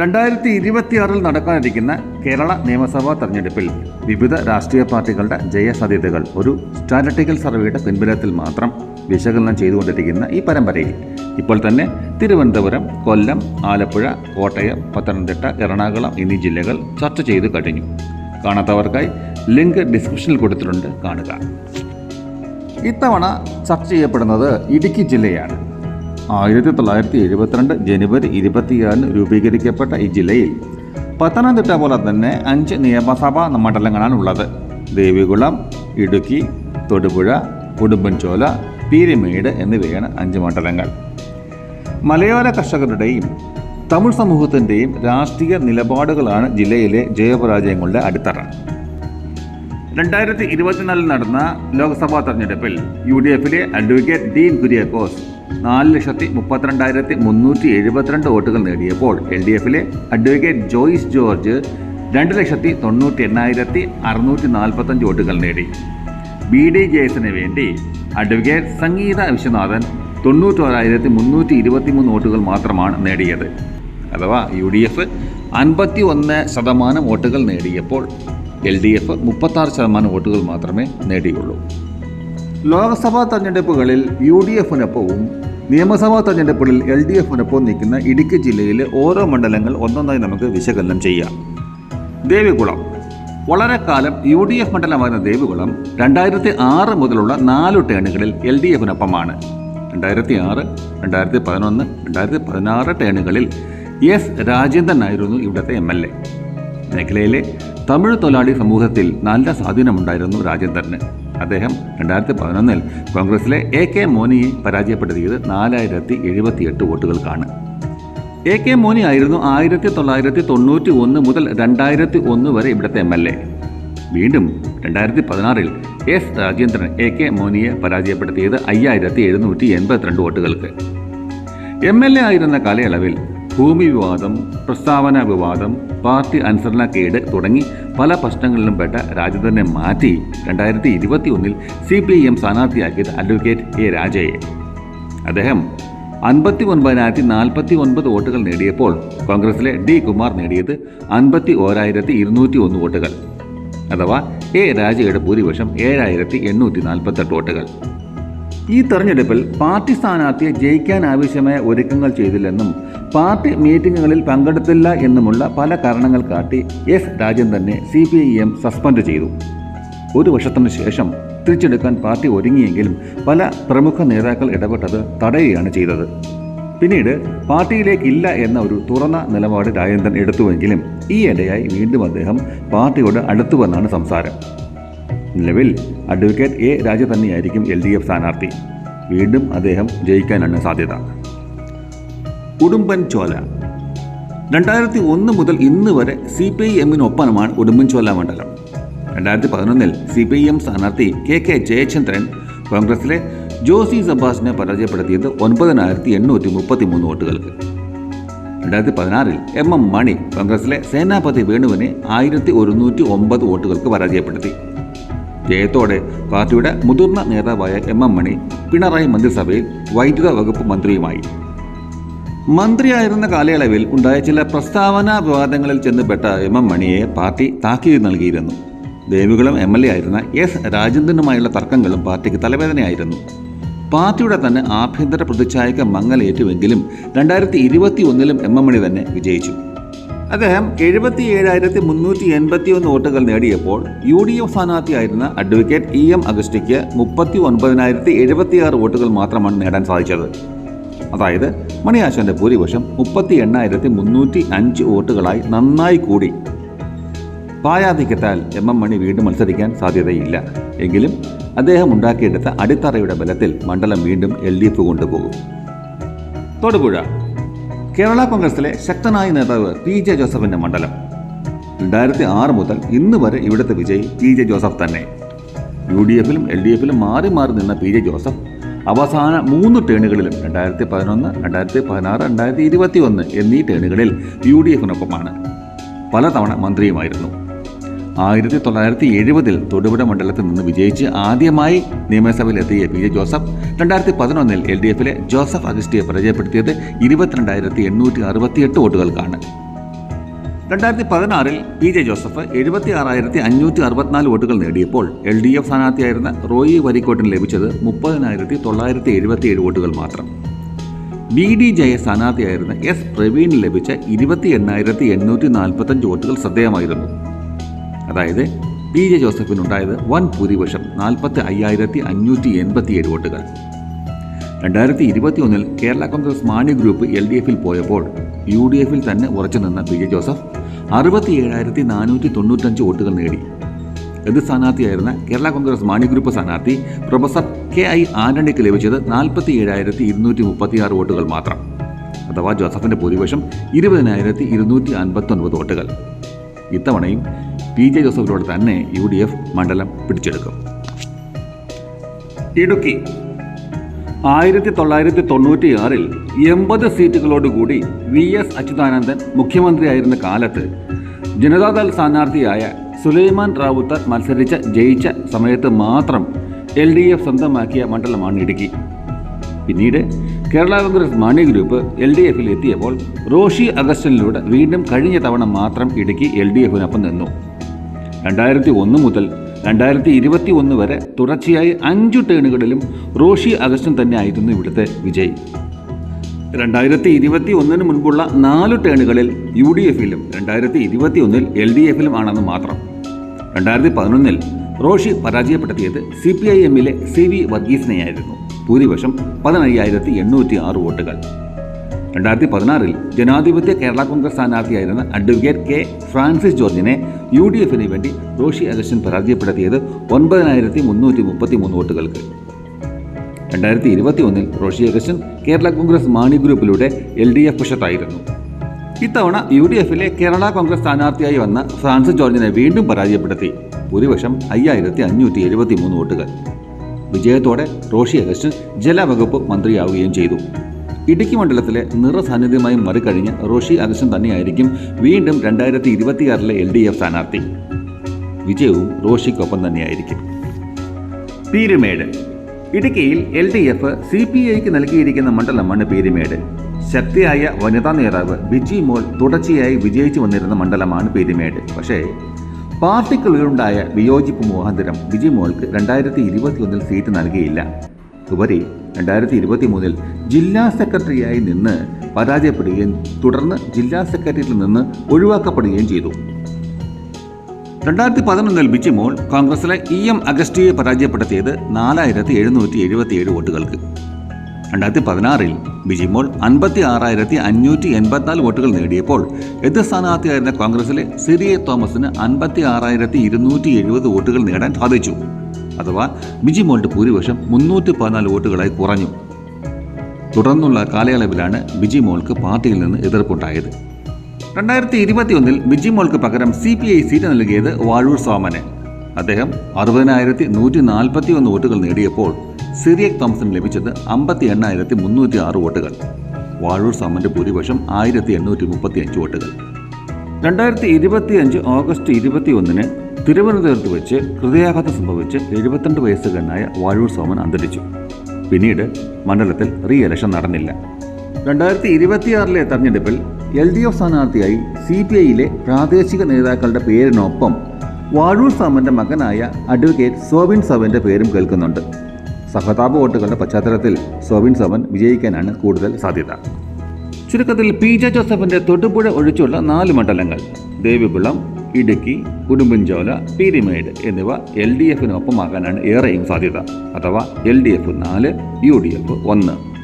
രണ്ടായിരത്തി ഇരുപത്തിയാറിൽ നടക്കാനിരിക്കുന്ന കേരള നിയമസഭാ തെരഞ്ഞെടുപ്പിൽ വിവിധ രാഷ്ട്രീയ പാർട്ടികളുടെ ജയസാധ്യതകൾ ഒരു സ്റ്റാറ്റിസ്റ്റിക്കൽ സർവേയുടെ പിൻബലത്തിൽ മാത്രം വിശകലനം ചെയ്തുകൊണ്ടിരിക്കുന്ന ഈ പരമ്പരയിൽ. ഇപ്പോൾ തന്നെ തിരുവനന്തപുരം കൊല്ലം ആലപ്പുഴ കോട്ടയം പത്തനംതിട്ട എറണാകുളം എന്നീ ജില്ലകൾ ചർച്ച ചെയ്തു കഴിഞ്ഞു. കാണാത്തവർക്കായി ലിങ്ക് ഡിസ്ക്രിപ്ഷനിൽ കൊടുത്തിട്ടുണ്ട്. കാണുക. ഇത്തവണ ചർച്ച ചെയ്യപ്പെടുന്നത് ഇടുക്കി ജില്ലയാണ്. ആയിരത്തി തൊള്ളായിരത്തി എഴുപത്തിരണ്ട് ജനുവരി ഇരുപത്തിയാറിന് രൂപീകരിക്കപ്പെട്ട ഈ ജില്ലയിൽ പത്തനംതിട്ട പോലെ തന്നെ അഞ്ച് നിയമസഭാ മണ്ഡലങ്ങളാണ് ഉള്ളത് ദേവികുളം ഇടുക്കി തൊടുപുഴ ഉടുമ്പൻചോല പീരിമേട് എന്നിവയാണ് അഞ്ച് മണ്ഡലങ്ങൾ. മലയാള കർഷകരുടെയും തമിഴ് സമൂഹത്തിന്റെയും രാഷ്ട്രീയ നിലപാടുകളാണ് ജില്ലയിലെ ജയപരാജയങ്ങളുടെ അടിത്തറ. രണ്ടായിരത്തി ഇരുപത്തിനാലിൽ നടന്ന ലോക്സഭാ തെരഞ്ഞെടുപ്പിൽ യു ഡി എഫിലെ അഡ്വക്കേറ്റ് ഡീൻ കുര്യാക്കോസ് നാല് ലക്ഷത്തി മുപ്പത്തിരണ്ടായിരത്തി മുന്നൂറ്റി എഴുപത്തിരണ്ട് വോട്ടുകൾ നേടിയപ്പോൾ എൽ ഡി എഫിലെ അഡ്വക്കേറ്റ് ജോയിസ് ജോർജ് രണ്ട് ലക്ഷത്തി തൊണ്ണൂറ്റി എണ്ണായിരത്തി അറുന്നൂറ്റി നാൽപ്പത്തഞ്ച് വോട്ടുകൾ നേടി. ബി ഡി ജെയ്സിന് വേണ്ടി അഡ്വക്കേറ്റ് സംഗീത വിശ്വനാഥൻ തൊണ്ണൂറ്റോരായിരത്തി മുന്നൂറ്റി ഇരുപത്തി മൂന്ന് വോട്ടുകൾ മാത്രമാണ് നേടിയത്. അഥവാ യു ഡി എഫ് അൻപത്തി ഒന്ന് ശതമാനം വോട്ടുകൾ നേടിയപ്പോൾ എൽ ഡി എഫ് മുപ്പത്താറ് ശതമാനം വോട്ടുകൾ മാത്രമേ നേടിയുള്ളൂ. ലോക്സഭാ തെരഞ്ഞെടുപ്പുകളിൽ യു ഡി എഫിനൊപ്പവും നിയമസഭാ തെരഞ്ഞെടുപ്പുകളിൽ എൽ ഡി എഫിനൊപ്പം നിൽക്കുന്ന ഇടുക്കി ജില്ലയിലെ ഓരോ മണ്ഡലങ്ങൾ ഒന്നൊന്നായി നമുക്ക് വിശകലനം ചെയ്യാം. ദേവികുളം. വളരെ കാലം യു ഡി എഫ് മണ്ഡലമായിരുന്ന ദേവികുളം രണ്ടായിരത്തി ആറ് മുതലുള്ള നാല് ടേണുകളിൽ എൽ ഡി എഫിനൊപ്പമാണ് രണ്ടായിരത്തി ആറ് രണ്ടായിരത്തി പതിനൊന്ന് രണ്ടായിരത്തി പതിനാറ് ടേണുകളിൽ എസ് രാജേന്ദ്രനായിരുന്നു ഇവിടുത്തെ എം എൽ എ. മേഖലയിലെ തമിഴ് തൊഴിലാളി സമൂഹത്തിൽ നല്ല സ്വാധീനമുണ്ടായിരുന്നു രാജേന്ദ്രന്. അദ്ദേഹം രണ്ടായിരത്തി പതിനൊന്നിൽ കോൺഗ്രസിലെ എ കെ മോനിയെ പരാജയപ്പെടുത്തിയത് നാലായിരത്തി എഴുപത്തിയെട്ട് വോട്ടുകൾക്കാണ്. എ കെ മോനി ആയിരുന്നു ആയിരത്തി തൊള്ളായിരത്തി തൊണ്ണൂറ്റി ഒന്ന് മുതൽ രണ്ടായിരത്തി ഒന്ന് വരെ ഇവിടുത്തെ എം എൽ എ. വീണ്ടും രണ്ടായിരത്തി പതിനാറിൽ എസ് രാജേന്ദ്രൻ എ കെ മോനിയെ പരാജയപ്പെടുത്തിയത് അയ്യായിരത്തി എഴുന്നൂറ്റി എൺപത്തിരണ്ട് വോട്ടുകൾക്ക്. എം എൽ എ ആയിരുന്ന കാലയളവിൽ ഭൂമി വിവാദം പ്രസ്താവന വിവാദം പാർട്ടി അനുസരണക്കേട് തുടങ്ങി പല പ്രശ്നങ്ങളിലും പെട്ട രാജേന്ദ്രനെ മാറ്റി രണ്ടായിരത്തി ഇരുപത്തി ഒന്നിൽ സി പി ഐ എം സ്ഥാനാർത്ഥിയാക്കിയത് അഡ്വക്കേറ്റ് എ രാജയെ. അദ്ദേഹം അൻപത്തി ഒൻപതിനായിരത്തി നാൽപ്പത്തി ഒൻപത് വോട്ടുകൾ നേടിയപ്പോൾ കോൺഗ്രസിലെ ഡി കുമാർ നേടിയത് അൻപത്തി ഓരായിരത്തി ഇരുന്നൂറ്റി ഒന്ന് വോട്ടുകൾ അഥവാ എ രാജയുടെ ഭൂരിപക്ഷം ഏഴായിരത്തി എണ്ണൂറ്റി നാൽപ്പത്തെട്ട് വോട്ടുകൾ. ഈ തെരഞ്ഞെടുപ്പിൽ പാർട്ടി സ്ഥാനാർത്ഥിയെ ജയിക്കാൻ ആവശ്യമായ ഒരുക്കങ്ങൾ ചെയ്തില്ലെന്നും പാർട്ടി മീറ്റിംഗുകളിൽ പങ്കെടുത്തില്ല എന്നുമുള്ള പല കാരണങ്ങൾ കാട്ടി S രാജേന്ദ്രനെ C P I M suspend ചെയ്തു. ഒരു വർഷത്തിനു ശേഷം തിരിച്ചെടുക്കാൻ പാർട്ടി ഒരുങ്ങിയെങ്കിലും പല പ്രമുഖ നേതാക്കൾ ഇടപെട്ടത് തടയുകയാണ് ചെയ്തത്. പിന്നീട് പാർട്ടിയിലേക്കില്ല എന്ന ഒരു തുറന്ന നിലപാട് രാജേന്ദ്രൻ എടുത്തുവെങ്കിലും ഈ ഇടയായി വീണ്ടും അദ്ദേഹം പാർട്ടിയോട് അടുത്തുവെന്നാണ് സംസാരം. നിലവിൽ അഡ്വക്കേറ്റ് എ രാജ തന്നെയായിരിക്കും എൽ ഡി എഫ് സ്ഥാനാർത്ഥി. വീണ്ടും അദ്ദേഹം ജയിക്കാനാണ് സാധ്യത. ഉടുമ്പൻ ചോല. രണ്ടായിരത്തി ഒന്ന് മുതൽ ഇന്ന് വരെ സി പി ഐ എമ്മിനൊപ്പമാണ് ഉടുമ്പൻചോല മണ്ഡലം. രണ്ടായിരത്തി പതിനൊന്നിൽ സി പി ഐ എം സ്ഥാനാർത്ഥി കെ കെ ജയചന്ദ്രൻ കോൺഗ്രസിലെ ജോസി സബാസിനെ പരാജയപ്പെടുത്തിയത് ഒൻപതിനായിരത്തി എണ്ണൂറ്റി മുപ്പത്തി മൂന്ന് വോട്ടുകൾക്ക്. രണ്ടായിരത്തി പതിനാറിൽ എം എം മണി കോൺഗ്രസിലെ സേനാപതി വേണുവിനെ ആയിരത്തി ഒരുന്നൂറ്റി ഒമ്പത് വോട്ടുകൾക്ക് പരാജയപ്പെടുത്തി. ജയത്തോടെ പാർട്ടിയുടെ മുതിർന്ന നേതാവായ എം എം മണി പിണറായി മന്ത്രിസഭയിൽ വൈദ്യുത വകുപ്പ് മന്ത്രിയുമായി. മന്ത്രിയായിരുന്ന കാലയളവിൽ ഉണ്ടായ ചില പ്രസ്താവനാ വിവാദങ്ങളിൽ ചെന്നപ്പെട്ട എം എം മണിയെ പാർട്ടി താക്കീത് നൽകിയിരുന്നു. ദേവികുളം എം എൽ എ ആയിരുന്ന എസ് രാജേന്ദ്രനുമായുള്ള തർക്കങ്ങളും പാർട്ടിക്ക് തലവേദനയായിരുന്നു. പാർട്ടിയുടെ തന്നെ ആഭ്യന്തര പ്രതിച്ഛായക്ക് മങ്ങലേറ്റുവെങ്കിലും രണ്ടായിരത്തി ഇരുപത്തി ഒന്നിലും എം എം മണി തന്നെ വിജയിച്ചു. അദ്ദേഹം എഴുപത്തി ഏഴായിരത്തി മുന്നൂറ്റി എൺപത്തി ഒന്ന് വോട്ടുകൾ നേടിയപ്പോൾ യു ഡി എഫ് സ്ഥാനാർത്ഥിയായിരുന്ന അഡ്വക്കേറ്റ് ഇ എം അഗസ്റ്റിക്ക് മുപ്പത്തി ഒൻപതിനായിരത്തി എഴുപത്തിയാറ് വോട്ടുകൾ മാത്രമാണ് നേടാൻ സാധിച്ചത്. അതായത് മണിയാശാന്റെ ഭൂരിപക്ഷം മുപ്പത്തി എണ്ണായിരത്തി മുന്നൂറ്റി അഞ്ച് വോട്ടുകളായി നന്നായി കൂടി. പായാധിക്യത്താൽ എം എം മണി വീണ്ടും മത്സരിക്കാൻ സാധ്യതയില്ല. എങ്കിലും അദ്ദേഹം ഉണ്ടാക്കിയെടുത്ത അടിത്തറയുടെ ബലത്തിൽ മണ്ഡലം വീണ്ടും എൽ ഡി എഫ് കൊണ്ടുപോകും. തൊടുപുഴ. കേരള കോൺഗ്രസിലെ ശക്തനായ നേതാവ് പി ജെ ജോസഫിന്റെ മണ്ഡലം. രണ്ടായിരത്തി ആറ് മുതൽ ഇന്ന് വരെ ഇവിടുത്തെ വിജയി പി ജെ ജോസഫ് തന്നെ. യു ഡി എഫിലും എൽ ഡി എഫിലും മാറി മാറി നിന്ന പി ജെ ജോസഫ് അവസാന മൂന്ന് ടേണുകളിലും രണ്ടായിരത്തി പതിനൊന്ന് രണ്ടായിരത്തി പതിനാറ് രണ്ടായിരത്തി ഇരുപത്തി ഒന്ന് എന്നീ ടേണുകളിൽ യു ഡി എഫിനൊപ്പമാണ് പലതവണ മന്ത്രിയുമായിരുന്നു. ആയിരത്തി തൊള്ളായിരത്തി എഴുപതിൽ തൊടുപുഴ മണ്ഡലത്തിൽ നിന്ന് വിജയിച്ച് ആദ്യമായി നിയമസഭയിലെത്തിയ പി ജെ ജോസഫ് രണ്ടായിരത്തി പതിനൊന്നിൽ എൽ ഡി എഫിലെ ജോസഫ് അഗസ്റ്റിയെ പരാജയപ്പെടുത്തിയത് ഇരുപത്തിരണ്ടായിരത്തി എണ്ണൂറ്റി അറുപത്തിയെട്ട് വോട്ടുകൾക്കാണ്. രണ്ടായിരത്തി പതിനാറിൽ പി ജെ ജോസഫ് എഴുപത്തി ആറായിരത്തി അഞ്ഞൂറ്റി അറുപത്തിനാല് വോട്ടുകൾ നേടിയപ്പോൾ എൽ ഡി എഫ് സ്ഥാനാർത്ഥിയായിരുന്ന റോയി വരിക്കോട്ടിന് ലഭിച്ചത് മുപ്പതിനായിരത്തി തൊള്ളായിരത്തി എഴുപത്തി ഏഴ് വോട്ടുകൾ മാത്രം. ബി ഡി ജയ സ്ഥാനാർത്ഥിയായിരുന്ന എസ് പ്രവീണിന് ലഭിച്ച ഇരുപത്തി എണ്ണായിരത്തി എണ്ണൂറ്റി നാൽപ്പത്തഞ്ച് വോട്ടുകൾ ശ്രദ്ധേയമായിരുന്നു. അതായത് പി ജെ ജോസഫിനുണ്ടായത് വൻ ഭൂരിപക്ഷം നാൽപ്പത്തി അയ്യായിരത്തി അഞ്ഞൂറ്റി എൺപത്തിയേഴ് വോട്ടുകൾ. രണ്ടായിരത്തി ഇരുപത്തി ഒന്നിൽ Kerala Congress Mani group L D എഫിൽ പോയപ്പോൾ യു ഡി എഫിൽ തന്നെ ഉറച്ചു നിന്ന പി ജെ ജോസഫ് അറുപത്തി ഏഴായിരത്തി നാനൂറ്റി തൊണ്ണൂറ്റഞ്ച് വോട്ടുകൾ നേടി. എതിർ സ്ഥാനാർത്ഥിയായിരുന്ന കേരള കോൺഗ്രസ് മാണി ഗ്രൂപ്പ് സ്ഥാനാർത്ഥി പ്രൊഫസർ കെ ഐ ആന്റണിക്ക് ലഭിച്ചത് നാൽപ്പത്തി ഏഴായിരത്തി ഇരുന്നൂറ്റി മുപ്പത്തിയാറ് വോട്ടുകൾ മാത്രം അഥവാ ജോസഫിന്റെ ഭൂരിപക്ഷം ഇരുപതിനായിരത്തി ഇരുന്നൂറ്റി അൻപത്തൊൻപത് വോട്ടുകൾ. ഇത്തവണയും പി ജെ ജോസഫിലൂടെ തന്നെ യു ഡി എഫ് മണ്ഡലം പിടിച്ചെടുക്കും. ഇടുക്കി. ആയിരത്തി തൊള്ളായിരത്തി തൊണ്ണൂറ്റിയാറിൽ എൺപത് സീറ്റുകളോടുകൂടി വി എസ് അച്യുതാനന്ദൻ മുഖ്യമന്ത്രിയായിരുന്ന കാലത്ത് ജനതാദൾ സ്ഥാനാർത്ഥിയായ സുലൈമാൻ റാവുത്തർ മത്സരിച്ച ജയിച്ച സമയത്ത് മാത്രം എൽ ഡി എഫ് സ്വന്തമാക്കിയ മണ്ഡലമാണ് ഇടുക്കി. പിന്നീട് Kerala Congress Mani group L D എഫിൽ എത്തിയപ്പോൾ റോഷി അഗസ്റ്റിനിലൂടെ വീണ്ടും കഴിഞ്ഞ തവണ മാത്രം ഇടുക്കി എൽ ഡി എഫിനൊപ്പം നിന്നു. രണ്ടായിരത്തി ഒന്ന് മുതൽ രണ്ടായിരത്തി ഇരുപത്തി ഒന്ന് വരെ തുടർച്ചയായി അഞ്ചു ടേണുകളിലും റോഷി അഗസ്റ്റൻ തന്നെ ആയിരുന്നു ഇവിടുത്തെ വിജയി. രണ്ടായിരത്തി ഇരുപത്തി ഒന്നിന് മുൻപുള്ള നാല് ടേണുകളിൽ യു ഡി എഫിലും രണ്ടായിരത്തി ഇരുപത്തി ഒന്നിൽ എൽ ഡി എഫിലും ആണെന്ന് മാത്രം. രണ്ടായിരത്തി പതിനൊന്നിൽ റോഷി പരാജയപ്പെടുത്തിയത് സി പി ഐ എമ്മിലെ സി വി വർഗീസിനെയായിരുന്നു. ഭൂരിപക്ഷം പതിനയ്യായിരത്തി എണ്ണൂറ്റി ആറ് വോട്ടുകൾ. രണ്ടായിരത്തി പതിനാറിൽ ജനാധിപത്യ കേരള കോൺഗ്രസ് സ്ഥാനാർത്ഥിയായിരുന്ന അഡ്വക്കേറ്റ് കെ ഫ്രാൻസിസ് ജോർജിനെ യു ഡി എഫിന് വേണ്ടി റോഷി അഗസ്റ്റൻ പരാജയപ്പെടുത്തിയത് ഒൻപതിനായിരത്തി മുന്നൂറ്റി മുപ്പത്തി മൂന്ന് വോട്ടുകൾക്ക്. രണ്ടായിരത്തി ഇരുപത്തി ഒന്നിൽ റോഷി അഗസ്റ്റൻ കേരള കോൺഗ്രസ് മാണി ഗ്രൂപ്പിലൂടെ എൽ ഡി എഫ് പക്ഷത്തായിരുന്നു ഇത്തവണ യു ഡി എഫിലെ കേരള കോൺഗ്രസ് സ്ഥാനാർത്ഥിയായി വന്ന ഫ്രാൻസിസ് ജോർജിനെ വീണ്ടും പരാജയപ്പെടുത്തി. ഭൂരിപക്ഷം അയ്യായിരത്തി അഞ്ഞൂറ്റി എഴുപത്തി മൂന്ന് വോട്ടുകൾ. വിജയത്തോടെ റോഷി അഗസ്റ്റൻ ജലവകുപ്പ് മന്ത്രിയാവുകയും ചെയ്തു. ഇടുക്കി മണ്ഡലത്തിലെ നിറസാന്നിധ്യമായി മറികഴിഞ്ഞ് റോഷി അഗസ്റ്റൻ തന്നെയായിരിക്കും വീണ്ടും രണ്ടായിരത്തി ഇരുപത്തിയാറിലെ എൽ ഡി എഫ് സ്ഥാനാർത്ഥി. വിജയവും റോഷിക്കൊപ്പം തന്നെയായിരിക്കും. പീരുമേട്. ഇടുക്കിയിൽ L D F C P ഐക്ക് നൽകിയിരിക്കുന്ന മണ്ഡലമാണ് പീരുമേട്. ശക്തിയായ വനിതാ നേതാവ് ബിജി മോൾ തുടർച്ചയായി വിജയിച്ചു വന്നിരുന്ന മണ്ഡലമാണ് പീരുമേട്. പക്ഷേ പാർട്ടിക്കുള്ളിലുണ്ടായ വിയോജിപ്പ് മുഖാന്തരം ബിജി മോൾക്ക് രണ്ടായിരത്തി ഇരുപത്തിയൊന്നിൽ സീറ്റ് നൽകിയില്ല. ഉപരി രണ്ടായിരത്തി ഇരുപത്തി മൂന്നിൽ ജില്ലാ സെക്രട്ടറിയായി നിന്ന് പരാജയപ്പെടുകയും തുടർന്ന് ജില്ലാ സെക്രട്ടറിയിൽ നിന്ന് ഒഴിവാക്കപ്പെടുകയും ചെയ്തു. രണ്ടായിരത്തി പതിനൊന്നിൽ ബിജിമോൾ കോൺഗ്രസിലെ ഇ എം അഗസ്റ്റിയെ പരാജയപ്പെടുത്തിയത് നാലായിരത്തി എഴുന്നൂറ്റി എഴുപത്തിയേഴ് വോട്ടുകൾക്ക്. രണ്ടായിരത്തി പതിനാറിൽ ബിജിമോൾ അൻപത്തി ആറായിരത്തി അഞ്ഞൂറ്റി എൺപത്തിനാല് വോട്ടുകൾ നേടിയപ്പോൾ എതിർ സ്ഥാനാർത്ഥിയായിരുന്ന കോൺഗ്രസിലെ സിറിയെ തോമസിന് അൻപത്തി ആറായിരത്തി ഇരുന്നൂറ്റി എഴുപത് വോട്ടുകൾ നേടാൻ സാധിച്ചു. അഥവാ ബിജിമോളുടെ ഭൂരിപക്ഷം മുന്നൂറ്റി പതിനാല് വോട്ടുകളായി കുറഞ്ഞു. തുടർന്നുള്ള കാലയളവിലാണ് ബിജിമോൾക്ക് പാർട്ടിയിൽ നിന്ന് എതിർപ്പുണ്ടായത്. രണ്ടായിരത്തി ഇരുപത്തിയൊന്നിൽ ബിജിമോൾക്ക് പകരം സി പി ഐ സീറ്റ് നൽകിയത് വാഴൂർ സോമന്. അദ്ദേഹം അറുപതിനായിരത്തി നൂറ്റി നാൽപ്പത്തി ഒന്ന് വോട്ടുകൾ നേടിയപ്പോൾ സിറിയക് തോംസൺ ലഭിച്ചത് അമ്പത്തി എണ്ണായിരത്തി മുന്നൂറ്റി ആറ് വോട്ടുകൾ. വാഴൂർ സോമന്റെ ഭൂരിപക്ഷം ആയിരത്തി എണ്ണൂറ്റി മുപ്പത്തി അഞ്ച് വോട്ടുകൾ. രണ്ടായിരത്തി ഇരുപത്തിയഞ്ച് ഓഗസ്റ്റ് ഇരുപത്തി ഒന്നിന് തിരുവനന്തപുരത്ത് വെച്ച് ഹൃദയാഘാതം സംഭവിച്ച് എഴുപത്തിരണ്ട് വയസ്സുകാരനായ വാഴൂർ സോമൻ അന്തരിച്ചു. പിന്നീട് മണ്ഡലത്തിൽ റീ ഇലക്ഷൻ നടന്നില്ല. രണ്ടായിരത്തി ഇരുപത്തിയാറിലെ തെരഞ്ഞെടുപ്പിൽ എൽ ഡി എഫ് സ്ഥാനാർത്ഥിയായി സി പി ഐയിലെ പ്രാദേശിക നേതാക്കളുടെ പേരിനൊപ്പം വാഴൂർ സോമന്റെ മകനായ അഡ്വക്കേറ്റ് സോബിൻ സോമന്റെ പേരും കേൾക്കുന്നുണ്ട്. സഹതാപ വോട്ടുകളുടെ പശ്ചാത്തലത്തിൽ സോബിൻ സോമൻ വിജയിക്കാനാണ് കൂടുതൽ സാധ്യത. ചുരുക്കത്തിൽ പി ജെ ജോസഫിന്റെ തൊടുപുഴ ഒഴിച്ചുള്ള നാല് മണ്ഡലങ്ങൾ ദേവികുളം ഇടുക്കി കുടുംബഞ്ചോല പീരിമേട് എന്നിവ എൽ ഡി എഫിനൊപ്പമാകാനാണ് ഏറെയും സാധ്യത. അഥവാ എൽ ഡി എഫ് നാല് യു ഡി എഫ് ഒന്ന്.